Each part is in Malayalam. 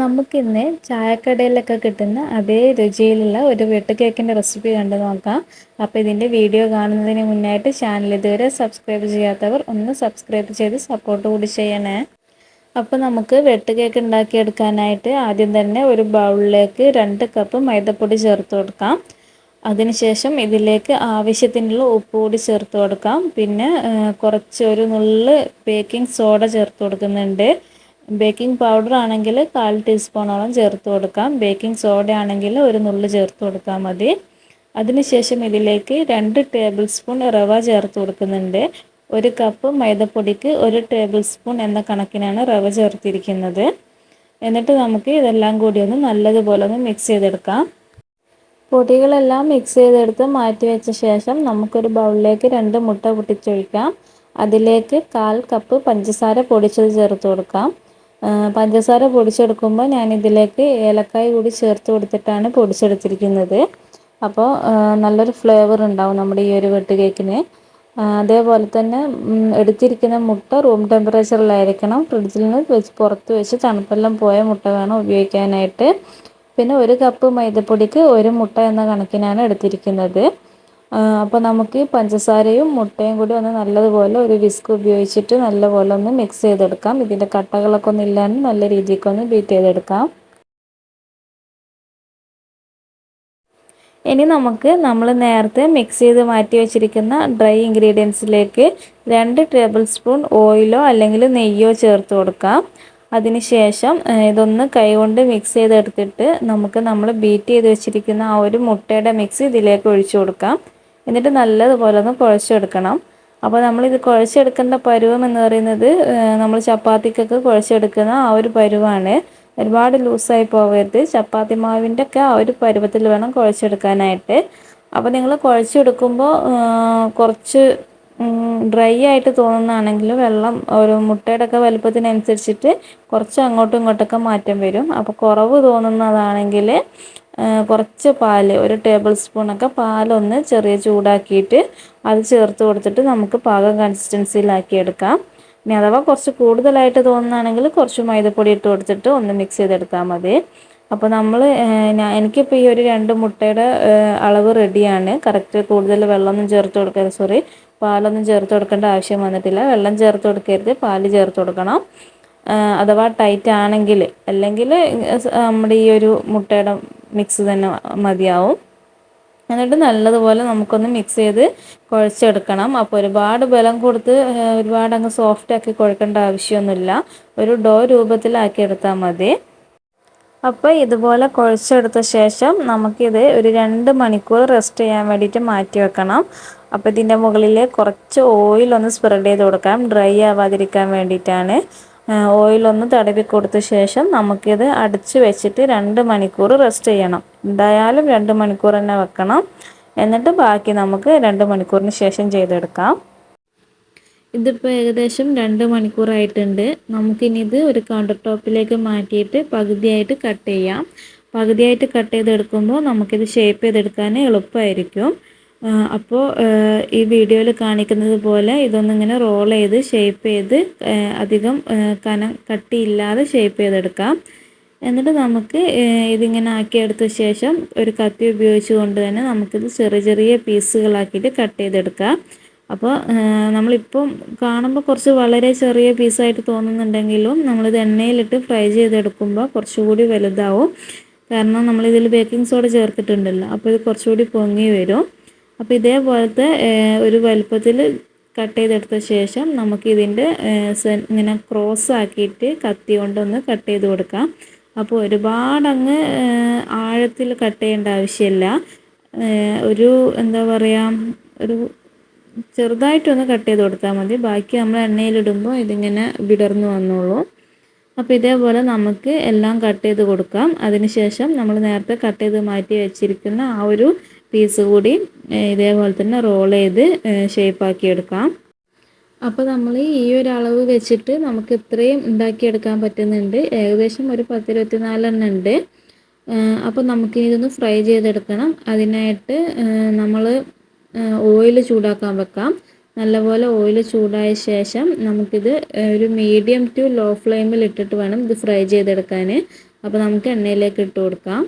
നമുക്കിന്ന് ചായക്കടയിലൊക്കെ കിട്ടുന്ന അതേ രുചിയിലുള്ള ഒരു വെട്ട് കേക്കിന്റെ റെസിപ്പി കണ്ടു നോക്കാം. അപ്പോൾ ഇതിന്റെ വീഡിയോ കാണുന്നതിന് മുന്നായിട്ട് ചാനൽ ഇതുവരെ സബ്സ്ക്രൈബ് ചെയ്യാത്തവർ ഒന്ന് സബ്സ്ക്രൈബ് ചെയ്ത് സപ്പോർട്ട് കൂടി ചെയ്യണേ. അപ്പോൾ നമുക്ക് വെട്ട് കേക്ക് ഉണ്ടാക്കിയെടുക്കാനായിട്ട് ആദ്യം തന്നെ ഒരു ബൗളിലേക്ക് രണ്ട് കപ്പ് മൈദപ്പൊടി ചേർത്ത് കൊടുക്കാം. അതിനുശേഷം ഇതിലേക്ക് ആവശ്യത്തിനുള്ള ഉപ്പ് കൂടി ചേർത്ത് കൊടുക്കാം. പിന്നെ കുറച്ച് ഒരു നുള്ള് ബേക്കിംഗ് സോഡ ചേർത്ത് കൊടുക്കുന്നുണ്ട്. ബേക്കിംഗ് പൗഡർ ആണെങ്കിൽ കാൽ ടീസ്പൂണോളം ചേർത്ത് കൊടുക്കാം. ബേക്കിംഗ് സോഡ ആണെങ്കിൽ ഒരു നുള്ളു ചേർത്ത് കൊടുത്താൽ മതി. അതിനുശേഷം ഇതിലേക്ക് രണ്ട് ടേബിൾ സ്പൂൺ റവ ചേർത്ത് കൊടുക്കുന്നുണ്ട്. ഒരു കപ്പ് മൈദപ്പൊടിക്ക് ഒരു ടേബിൾ സ്പൂൺ എന്ന കണക്കിനാണ് റവ ചേർത്തിരിക്കുന്നത്. എന്നിട്ട് നമുക്ക് ഇതെല്ലാം കൂടി ഒന്ന് നല്ലതുപോലെ ഒന്ന് മിക്സ് ചെയ്തെടുക്കാം. പൊടികളെല്ലാം മിക്സ് ചെയ്തെടുത്ത് മാറ്റി വെച്ച ശേഷം നമുക്കൊരു ബൗളിലേക്ക് രണ്ട് മുട്ട പൊട്ടിച്ചൊഴിക്കാം. അതിലേക്ക് കാൽ കപ്പ് പഞ്ചസാര പൊടിച്ചത് ചേർത്ത് കൊടുക്കാം. പഞ്ചസാര പൊടിച്ചെടുക്കുമ്പോൾ ഞാൻ ഇതിലേക്ക് ഏലക്കായ കൂടി ചേർത്ത് കൊടുത്തിട്ടാണ് പൊടിച്ചെടുത്തിരിക്കുന്നത്. അപ്പോൾ നല്ലൊരു ഫ്ലേവർ ഉണ്ടാവും നമ്മുടെ ഈ ഒരു വെട്ട് കേക്കിന്. അതേപോലെ തന്നെ എടുത്തിരിക്കുന്ന മുട്ട റൂം ടെമ്പറേച്ചറിലായിരിക്കണം ഫ്രിഡ്ജിൽ നിന്ന് വെച്ച് പുറത്ത് വെച്ച് തണുപ്പെല്ലാം പോയ മുട്ട വേണം ഉപയോഗിക്കാനായിട്ട്. പിന്നെ ഒരു കപ്പ് മൈദപ്പൊടിക്ക് ഒരു മുട്ട എന്ന കണക്കിനാണ് എടുത്തിരിക്കുന്നത്. അപ്പോൾ നമുക്ക് പഞ്ചസാരയും മുട്ടയും കൂടി ഒന്ന് നല്ലതുപോലെ ഒരു വിസ്ക് ഉപയോഗിച്ചിട്ട് നല്ലപോലെ ഒന്ന് മിക്സ് ചെയ്തെടുക്കാം. ഇതിന്റെ കട്ടകളൊക്കെ ഒന്നും ഇല്ലാണ്ട് നല്ല രീതിക്ക് ഒന്ന് ബീറ്റ് ചെയ്തെടുക്കാം. ഇനി നമുക്ക് നമ്മൾ നേരത്തെ മിക്സ് ചെയ്ത് മാറ്റി വെച്ചിരിക്കുന്ന ഡ്രൈ ഇൻഗ്രീഡിയൻസിലേക്ക് രണ്ട് ടേബിൾ സ്പൂൺ ഓയിലോ അല്ലെങ്കിൽ നെയ്യോ ചേർത്ത് കൊടുക്കാം. അതിനുശേഷം ഇതൊന്ന് കൈകൊണ്ട് മിക്സ് ചെയ്തെടുത്തിട്ട് നമുക്ക് നമ്മൾ ബീറ്റ് ചെയ്ത് വെച്ചിരിക്കുന്ന ആ ഒരു മുട്ടയുടെ മിക്സ് ഇതിലേക്ക് ഒഴിച്ചു കൊടുക്കാം. എന്നിട്ട് നല്ലതുപോലെ ഒന്ന് കുഴച്ചെടുക്കണം. അപ്പോൾ നമ്മളിത് കുഴച്ചെടുക്കേണ്ട പരുവം എന്ന് പറയുന്നത് നമ്മൾ ചപ്പാത്തിക്കൊക്കെ കുഴച്ചെടുക്കുന്ന ആ ഒരു പരുവാണ്. ഒരുപാട് ലൂസായി പോകരുത്. ചപ്പാത്തി മാവിന്റെ ഒക്കെ ആ ഒരു പരുവത്തിൽ വേണം കുഴച്ചെടുക്കാനായിട്ട്. അപ്പോൾ നിങ്ങൾ കുഴച്ചെടുക്കുമ്പോൾ കുറച്ച് ഡ്രൈ ആയിട്ട് തോന്നുന്നതാണെങ്കിൽ വെള്ളം ഒരു മുട്ടയുടെ ഒക്കെ വലുപ്പത്തിനനുസരിച്ചിട്ട് കുറച്ച് അങ്ങോട്ടും ഇങ്ങോട്ടൊക്കെ മാറ്റം വരും. അപ്പോൾ കുറവ് തോന്നുന്നതാണെങ്കിൽ കുറച്ച് പാൽ ഒരു ടേബിൾ സ്പൂണൊക്കെ പാലൊന്ന് ചെറിയ ചൂടാക്കിയിട്ട് അത് ചേർത്ത് കൊടുത്തിട്ട് നമുക്ക് പാകം കൺസിസ്റ്റൻസിയിലാക്കി എടുക്കാം. ഇനി അഥവാ കുറച്ച് കൂടുതലായിട്ട് തോന്നുകയാണെങ്കിൽ കുറച്ച് മൈദപ്പൊടി ഇട്ട് കൊടുത്തിട്ട് ഒന്ന് മിക്സ് ചെയ്തെടുത്താൽ മതി. അപ്പോൾ നമ്മൾ എനിക്കിപ്പോൾ ഈ ഒരു രണ്ട് മുട്ടയുടെ അളവ് റെഡിയാണ് കറക്റ്റ് കൂടുതൽ വെള്ളമൊന്നും ചേർത്ത് കൊടുക്കരുത്. സോറി പാലൊന്നും ചേർത്ത് കൊടുക്കേണ്ട ആവശ്യം വന്നിട്ടില്ല. വെള്ളം ചേർത്ത് കൊടുക്കരുത്. പാൽ ചേർത്ത് കൊടുക്കണം. അഥവാ ടൈറ്റ് ആണെങ്കിൽ അല്ലെങ്കിൽ നമ്മുടെ ഈ ഒരു മുട്ടയുടെ മിക്സ് തന്നെ മതിയാവും. എന്നിട്ട് നല്ലതുപോലെ നമുക്കൊന്ന് മിക്സ് ചെയ്ത് കുഴച്ചെടുക്കണം. അപ്പോൾ ഒരുപാട് ബലം കൊടുത്ത് ഒരുപാട് അങ്ങ് സോഫ്റ്റ് ആക്കി കുഴക്കേണ്ട ആവശ്യമൊന്നുമില്ല. ഒരു ഡോ രൂപത്തിലാക്കി എടുത്താൽ മതി. അപ്പോൾ ഇതുപോലെ കുഴച്ചെടുത്ത ശേഷം നമുക്കിത് ഒരു രണ്ട് മണിക്കൂർ റെസ്റ്റ് ചെയ്യാൻ വേണ്ടിയിട്ട് മാറ്റി വെക്കണം. അപ്പോൾ ഇതിന്റെ മുകളിൽ കുറച്ച് ഓയിൽ ഒന്ന് സ്പ്രെഡ് ചെയ്ത് കൊടുക്കാം. ഡ്രൈ ആവാതിരിക്കാൻ വേണ്ടിയിട്ടാണ്. ഓയിലൊന്ന് തടവി കൊടുത്ത ശേഷം നമുക്കിത് അടച്ച് വെച്ചിട്ട് രണ്ട് മണിക്കൂർ റെസ്റ്റ് ചെയ്യണം. എന്തായാലും രണ്ട് മണിക്കൂർ തന്നെ വെക്കണം. എന്നിട്ട് ബാക്കി നമുക്ക് രണ്ട് മണിക്കൂറിന് ശേഷം ചെയ്തെടുക്കാം. ഇതിപ്പോൾ ഏകദേശം രണ്ട് മണിക്കൂറായിട്ടുണ്ട് നമുക്കിനിത് ഒരു കൗണ്ടർ ടോപ്പിലേക്ക് മാറ്റിയിട്ട് പകുതിയായിട്ട് കട്ട് ചെയ്യാം. പകുതിയായിട്ട് കട്ട് ചെയ്തെടുക്കുമ്പോൾ നമുക്കിത് ഷേപ്പ് ചെയ്തെടുക്കാൻ എളുപ്പമായിരിക്കും. അപ്പോൾ ഈ വീഡിയോയിൽ കാണിക്കുന്നത് പോലെ ഇതൊന്നിങ്ങനെ റോൾ ചെയ്ത് ഷേപ്പ് ചെയ്ത് അധികം കനം കട്ടിയില്ലാതെ ഷേപ്പ് ചെയ്തെടുക്കാം. എന്നിട്ട് നമുക്ക് ഇതിങ്ങനെ ആക്കിയെടുത്ത ശേഷം ഒരു കത്തി ഉപയോഗിച്ച് കൊണ്ട് തന്നെ നമുക്കിത് ചെറിയ ചെറിയ പീസുകളാക്കിയിട്ട് കട്ട് ചെയ്തെടുക്കാം. അപ്പോൾ നമ്മളിപ്പം കാണുമ്പോൾ കുറച്ച് വളരെ ചെറിയ പീസായിട്ട് തോന്നുന്നുണ്ടെങ്കിലും നമ്മളിത് എണ്ണയിലിട്ട് ഫ്രൈ ചെയ്തെടുക്കുമ്പോൾ കുറച്ചുകൂടി വലുതാവും. കാരണം നമ്മളിതിൽ ബേക്കിംഗ് സോഡ ചേർത്തിട്ടുണ്ടല്ലോ അപ്പോൾ ഇത് കുറച്ചുകൂടി പൊങ്ങി വരും. അപ്പോൾ ഇതേപോലത്തെ ഒരു വലുപ്പത്തിൽ കട്ട് ചെയ്തെടുത്ത ശേഷം നമുക്കിതിന്റെ ഇങ്ങനെ ക്രോസ് ആക്കിയിട്ട് കത്തി കൊണ്ടൊന്ന് കട്ട് ചെയ്ത് കൊടുക്കാം. അപ്പോൾ ഒരുപാടങ്ങ് ആഴത്തിൽ കട്ട് ചെയ്യേണ്ട ആവശ്യമില്ല. ഒരു എന്താ പറയുക ഒരു ചെറുതായിട്ടൊന്ന് കട്ട് ചെയ്ത് കൊടുത്താൽ മതി. ബാക്കി നമ്മൾ എണ്ണയിലിടുമ്പോൾ ഇതിങ്ങനെ വിടർന്നു വന്നോളൂ. അപ്പോൾ ഇതേപോലെ നമുക്ക് എല്ലാം കട്ട് ചെയ്ത് കൊടുക്കാം. അതിനുശേഷം നമ്മൾ നേരത്തെ കട്ട് ചെയ്ത് മാറ്റി വെച്ചിരിക്കുന്ന ആ ഒരു പീസ് കൂടി ഇതേപോലെ തന്നെ റോൾ ചെയ്ത് ഷേപ്പാക്കി എടുക്കാം. അപ്പോൾ നമ്മൾ ഈ ഒരു അളവ് വെച്ചിട്ട് നമുക്ക് ഇത്രയും ഉണ്ടാക്കിയെടുക്കാൻ പറ്റുന്നുണ്ട്. ഏകദേശം ഒരു പത്തിരുപത്തി നാലെണ്ണം ഉണ്ട് അപ്പോൾ നമുക്കിനി ഇതൊന്ന് ഫ്രൈ ചെയ്തെടുക്കണം. അതിനായിട്ട് നമ്മൾ ഓയിൽ ചൂടാക്കാൻ വെക്കാം. നല്ലപോലെ ഓയിൽ ചൂടായ ശേഷം നമുക്കിത് ഒരു മീഡിയം ടു ലോ ഫ്ലെയിമിൽ ഇട്ടിട്ട് വേണം ഇത് ഫ്രൈ ചെയ്തെടുക്കാൻ അപ്പോൾ നമുക്ക് എണ്ണയിലേക്ക് ഇട്ട് കൊടുക്കാം.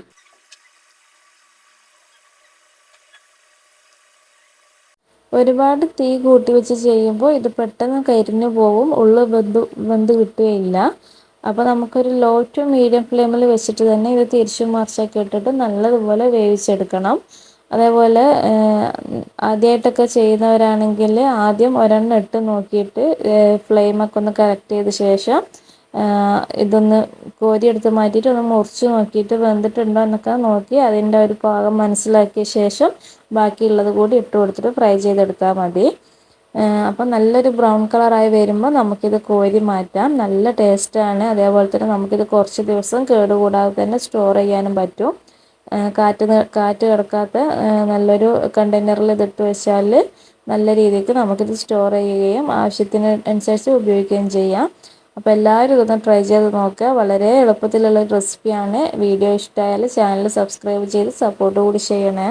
ഒരുപാട് തീ കൂട്ടി വെച്ച് ചെയ്യുമ്പോൾ ഇത് പെട്ടെന്ന് കരിഞ്ഞു പോകും ഉള്ളു ബന്ധു ബന്ധു കിട്ടുകയില്ല. അപ്പോൾ നമുക്കൊരു ലോ ടു മീഡിയം ഫ്ലെയിമിൽ വെച്ചിട്ട് തന്നെ ഇത് തിരിച്ചു മറിച്ചൊക്കെ ഇട്ടിട്ട് നല്ലതുപോലെ വേവിച്ചെടുക്കണം. അതേപോലെ ആദ്യമായിട്ടൊക്കെ ചെയ്യുന്നവരാണെങ്കിൽ ആദ്യം ഒരെണ്ണം ഇട്ട് നോക്കിയിട്ട് ഫ്ലെയിമൊക്കെ ഒന്ന് കറക്റ്റ് ചെയ്ത ശേഷം ഇതൊന്ന് കോരിയെടുത്ത് മാറ്റിയിട്ട് ഒന്ന് മുറിച്ച് നോക്കിയിട്ട് വെന്തിട്ടുണ്ടോ എന്നൊക്കെ നോക്കി അതിന്റെ ഒരു പാകം മനസ്സിലാക്കിയ ശേഷം ബാക്കിയുള്ളത് കൂടി ഇട്ട് കൊടുത്തിട്ട് ഫ്രൈ ചെയ്തെടുത്താൽ മതി. അപ്പം നല്ലൊരു ബ്രൗൺ കളറായി വരുമ്പോൾ നമുക്കിത് കോരി മാറ്റാം. നല്ല ടേസ്റ്റാണ്. അതേപോലെ തന്നെ നമുക്കിത് കുറച്ച് ദിവസം കേടുകൂടാതെ തന്നെ സ്റ്റോർ ചെയ്യാനും പറ്റും. കാറ്റ് കാറ്റ് കിടക്കാത്ത നല്ലൊരു കണ്ടെയ്നറിൽ ഇതിട്ട് വെച്ചാൽ നല്ല രീതിക്ക് നമുക്കിത് സ്റ്റോർ ചെയ്യുകയും ആവശ്യത്തിന് അനുസരിച്ച് ഉപയോഗിക്കുകയും ചെയ്യാം. അപ്പോൾ എല്ലാവരും ഇതൊന്ന് ട്രൈ ചെയ്ത് നോക്കുക. വളരെ എളുപ്പത്തിലുള്ള റെസിപ്പിയാണ് വീഡിയോ ഇഷ്ടമായാൽ ചാനൽ സബ്സ്ക്രൈബ് ചെയ്ത് സപ്പോർട്ട് കൂടി ചെയ്യണേ.